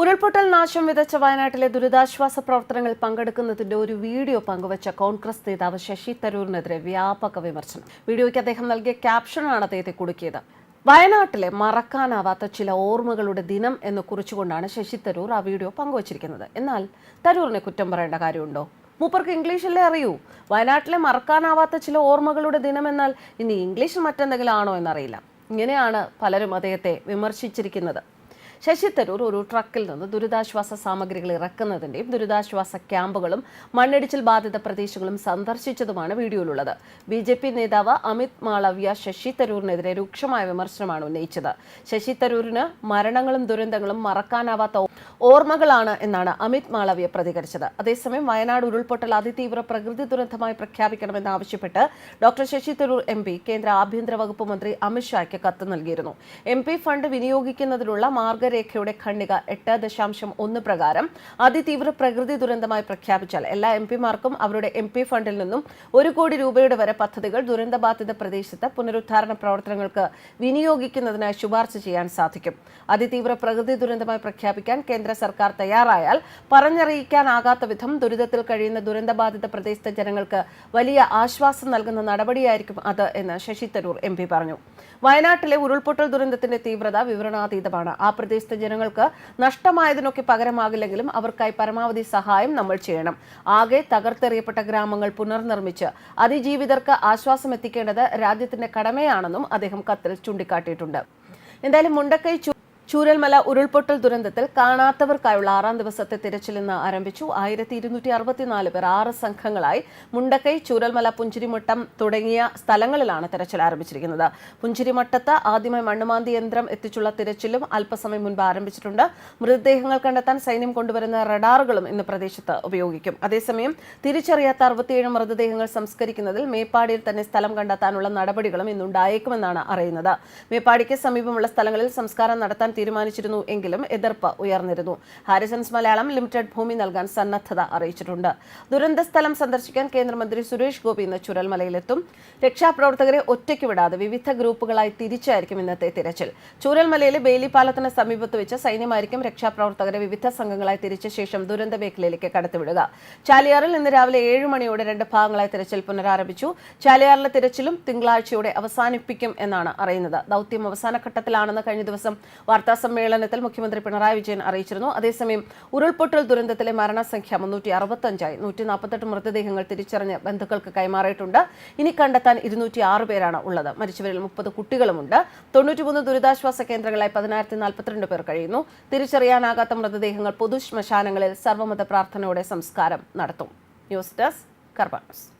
ഉരുൾപൊട്ടൽ നാശം വിതച്ച വയനാട്ടിലെ ദുരിതാശ്വാസ പ്രവർത്തനങ്ങൾ പങ്കെടുക്കുന്നതിന്റെ ഒരു വീഡിയോ പങ്കുവച്ച കോൺഗ്രസ് നേതാവ് ശശി തരൂരിനെതിരെ വ്യാപക വിമർശനം. വീഡിയോയ്ക്ക് അദ്ദേഹം നൽകിയ ക്യാപ്ഷനാണ് അദ്ദേഹത്തെ കുടുക്കിയത്. വയനാട്ടിലെ മറക്കാനാവാത്ത ചില ഓർമ്മകളുടെ ദിനം എന്ന് കുറിച്ചുകൊണ്ടാണ് ശശി തരൂർ ആ വീഡിയോ പങ്കുവച്ചിരിക്കുന്നത്. എന്നാൽ തരൂറിനെ കുറ്റം പറയേണ്ട കാര്യമുണ്ടോ? മൂപ്പർക്ക് ഇംഗ്ലീഷല്ലേ അറിയൂ. വയനാട്ടിലെ മറക്കാനാവാത്ത ചില ഓർമ്മകളുടെ ദിനം എന്നാൽ ഇനി ഇംഗ്ലീഷ് മറ്റെന്തെങ്കിലും ആണോ എന്നറിയില്ല. ഇങ്ങനെയാണ് പലരും അദ്ദേഹത്തെ വിമർശിച്ചിരിക്കുന്നത്. ശശി തരൂർ ഒരു ട്രക്കിൽ നിന്ന് ദുരിതാശ്വാസ സാമഗ്രികൾ ഇറക്കുന്നതിന്റെയും ദുരിതാശ്വാസ ക്യാമ്പുകളും മണ്ണിടിച്ചിൽ ബാധിത പ്രദേശങ്ങളും സന്ദർശിച്ചതുമാണ് വീഡിയോയിലുള്ളത്. ബി ജെ പി നേതാവ് അമിത് മാളവ്യ ശശി തരൂരിനെതിരെ രൂക്ഷമായ വിമർശനമാണ് ഉന്നയിച്ചത്. ശശി തരൂരിന് മരണങ്ങളും ദുരന്തങ്ങളും മറക്കാനാവാത്ത ഓർമ്മകളാണ് എന്നാണ് അമിത് മാളവ്യ പ്രതികരിച്ചത്. അതേസമയം വയനാട് ഉരുൾപൊട്ടൽ അതിതീവ്ര പ്രകൃതി ദുരന്തമായി പ്രഖ്യാപിക്കണമെന്നാവശ്യപ്പെട്ട് ഡോക്ടർ ശശി തരൂർ എം കേന്ദ്ര ആഭ്യന്തര വകുപ്പ് മന്ത്രി അമിത്ഷായ്ക്ക് കത്ത് നൽകിയിരുന്നു. എം ഫണ്ട് വിനിയോഗിക്കുന്നതിനുള്ള മാർഗരേഖയുടെ ഖണ്ഡിക എട്ട് ദശാംശം ഒന്ന് പ്രകാരം അതിതീവ്ര പ്രകൃതി ദുരന്തമായി പ്രഖ്യാപിച്ചാൽ എല്ലാ എം പിമാർക്കും അവരുടെ എം പി ഫണ്ടിൽ നിന്നും ഒരു കോടി രൂപയുടെ വരെ പദ്ധതികൾ ദുരന്തബാധിത പ്രദേശത്ത് പുനരുദ്ധാരണ പ്രവർത്തനങ്ങൾക്ക് വിനിയോഗിക്കുന്നതിനായി ശുപാർശ ചെയ്യാൻ സാധിക്കും. അതിതീവ്ര പ്രകൃതി ദുരന്തമായി പ്രഖ്യാപിക്കാൻ കേന്ദ്ര സർക്കാർ തയ്യാറായാൽ പറഞ്ഞറിയിക്കാനാകാത്ത വിധം ദുരിതത്തിൽ കഴിയുന്ന ദുരന്തബാധിത പ്രദേശത്തെ ജനങ്ങൾക്ക് വലിയ ആശ്വാസം നൽകുന്ന നടപടിയായിരിക്കും അത് എന്ന് ശശി തരൂർ എം പറഞ്ഞു. വയനാട്ടിലെ ഉരുൾപൊട്ടൽ ദുരന്തത്തിന്റെ തീവ്രത വിവരണാതീതമാണ്. ആ പ്രദേശത്തെ ജനങ്ങൾക്ക് നഷ്ടമായതിനൊക്കെ പകരമാകില്ലെങ്കിലും അവർക്കായി പരമാവധി സഹായം നമ്മൾ ചെയ്യണം. ആകെ തകർത്തെറിയപ്പെട്ട ഗ്രാമങ്ങൾ പുനർനിർമ്മിച്ച് അതിജീവിതർക്ക് ആശ്വാസം എത്തിക്കേണ്ടത് രാജ്യത്തിന്റെ കടമയാണെന്നും അദ്ദേഹം കത്തിൽ ചൂണ്ടിക്കാട്ടിയിട്ടുണ്ട്. എന്തായാലും മുണ്ടക്കൈ ചൂരൽമല ഉരുൾപൊട്ടൽ ദുരന്തത്തിൽ കാണാത്തവർക്കായുള്ള ആറാം ദിവസത്തെ തിരച്ചിൽ ഇന്ന് ആരംഭിച്ചു. ആയിരത്തി ഇരുന്നൂറ്റി അറുപത്തിനാല് പേർ ആറ് സംഘങ്ങളായി മുണ്ടക്കൈ ചൂരൽമല പുഞ്ചിരിമട്ടം തുടങ്ങിയ സ്ഥലങ്ങളിലാണ് തിരച്ചിൽ ആരംഭിച്ചിരിക്കുന്നത്. പുഞ്ചിരിമട്ടത്ത് ആദ്യമായി മണ്ണുമാന്തി യന്ത്രം എത്തിച്ചുള്ള തിരച്ചിലും അല്പസമയം മുൻപ് ആരംഭിച്ചിട്ടുണ്ട്. മൃതദേഹങ്ങൾ കണ്ടെത്താൻ സൈന്യം കൊണ്ടുവരുന്ന റഡാറുകളും ഇന്ന് പ്രദേശത്ത് ഉപയോഗിക്കും. അതേസമയം തിരിച്ചറിയാത്ത അറുപത്തിയേഴ് മൃതദേഹങ്ങൾ സംസ്കരിക്കുന്നതിൽ മേപ്പാടിയിൽ തന്നെ സ്ഥലം കണ്ടെത്താനുള്ള നടപടികളും ഇന്നുണ്ടായേക്കുമെന്നാണ് അറിയുന്നത്. മേപ്പാടിക്ക് സമീപമുള്ള സ്ഥലങ്ങളിൽ സംസ്കാരം നടത്താൻ തീരുമാനിച്ചിരുന്നു എങ്കിലും എതിർപ്പ് ഉയർന്നിരുന്നു. ഹാരിസൺസ് മലയാളം ലിമിറ്റഡ് ഭൂമി നൽകാൻ സന്നദ്ധത അറിയിച്ചിട്ടുണ്ട്. ദുരന്ത സ്ഥലം സന്ദർശിക്കാൻ കേന്ദ്രമന്ത്രി സുരേഷ് ഗോപി ഇന്ന് ചുരൽമലയിലെത്തും. രക്ഷാപ്രവർത്തകരെ ഒറ്റയ്ക്ക് വിടാതെ വിവിധ ഗ്രൂപ്പുകളായി തിരിച്ചായിരിക്കും ഇന്നത്തെ തിരച്ചിൽ. ചുരൽമലയിലെ ബെയിലി പാലത്തിന് സമീപത്ത് വെച്ച് സൈന്യമായിരിക്കും രക്ഷാപ്രവർത്തകരെ വിവിധ സംഘങ്ങളായി തിരിച്ച ശേഷം ദുരന്ത മേഖലയിലേക്ക് കടത്തിവിടുക. ചാലിയാറിൽ ഇന്ന് രാവിലെ ഏഴ് മണിയോടെ രണ്ട് ഭാഗങ്ങളായി തിരച്ചിൽ പുനരാരംഭിച്ചു. ചാലിയാറിലെ തിരച്ചിലും തിങ്കളാഴ്ചയോടെ അവസാനിപ്പിക്കും എന്നാണ് അറിയുന്നത്. ദൗത്യം അവസാന ഘട്ടത്തിലാണെന്ന് കഴിഞ്ഞ ദിവസം വാർത്താ സമ്മേളനത്തിൽ മുഖ്യമന്ത്രി പിണറായി വിജയൻ അറിയിച്ചിരുന്നു. അതേസമയം ഉരുൾപൊട്ടൽ ദുരന്തത്തിലെ മരണസംഖ്യ മുന്നൂറ്റി അറുപത്തഞ്ചായി നൂറ്റി നാൽപ്പത്തെട്ട് മൃതദേഹങ്ങൾ തിരിച്ചറിഞ്ഞ് ബന്ധുക്കൾക്ക് കൈമാറിയിട്ടുണ്ട്. ഇനി കണ്ടെത്താൻ ഇരുന്നൂറ്റി ആറ് പേരാണ് ഉള്ളത്. മരിച്ചവരിൽ മുപ്പത് കുട്ടികളുമുണ്ട്. തൊണ്ണൂറ്റിമൂന്ന് ദുരിതാശ്വാസ കേന്ദ്രങ്ങളായി പതിനായിരത്തി നാൽപ്പത്തിരണ്ട് പേർ കഴിയുന്നു. തിരിച്ചറിയാനാകാത്ത മൃതദേഹങ്ങൾ പൊതു ശ്മശാനങ്ങളിൽ സർവമത പ്രാർത്ഥനയോടെ സംസ്കാരം നടത്തും. News desk കർബാനസ്.